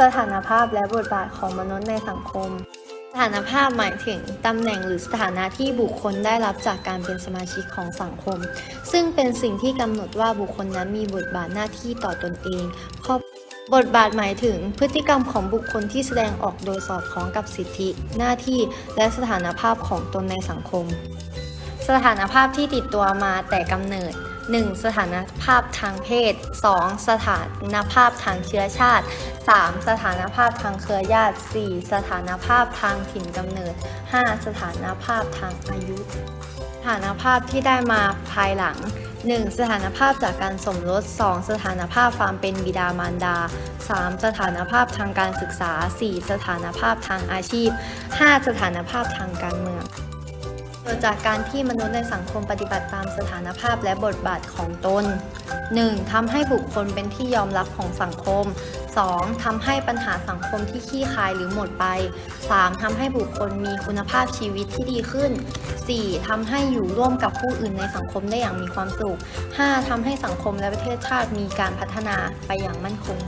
สถานภาพและบทบาทของมนุษย์ในสังคม สถานภาพหมายถึงตำแหน่งหรือสถานะที่บุคคลได้รับจากการเป็นสมาชิกของสังคม ซึ่งเป็นสิ่งที่กำหนดว่าบุคคลนั้นมีบทบาทหน้าที่ต่อตนเองครอบบทบาทหมายถึงพฤติกรรมของบุคคลที่แสดงออกโดยสอดคล้องกับสิทธิ หน้าที่และสถานภาพของตนในสังคม สถานภาพที่ติดตัวมาแต่กำเนิด 1. สถานภาพทางเพศ 2. สถานภาพทางเชื้อชาติ 3. สถานภาพทางเครือญาติ 4. สถานภาพทางถิ่นกำเนิด 5. สถานภาพทางอายุ สถานภาพที่ได้มาภายหลัง 1. สถานภาพจากการสมรส 2. สถานภาพความเป็นบิดามารดา 3. สถานภาพทางการศึกษา 4. สถานภาพทางอาชีพ 5. สถานภาพทางการเมือง เกิดจากการที่มนุษย์ในสังคมปฏิบัติตามสถานภาพและบทบาทของตน 1. ทำให้บุคคลเป็นที่ยอมรับของสังคม 2. ทำให้ปัญหาสังคมที่ขี้คายหรือหมดไป 3. ทำให้บุคคลมีคุณภาพชีวิตที่ดีขึ้น 4. ทำให้อยู่ร่วมกับผู้อื่นในสังคมได้อย่างมีความสุข 5. ทำให้สังคมและประเทศชาติมีการพัฒนาไปอย่างมั่นคง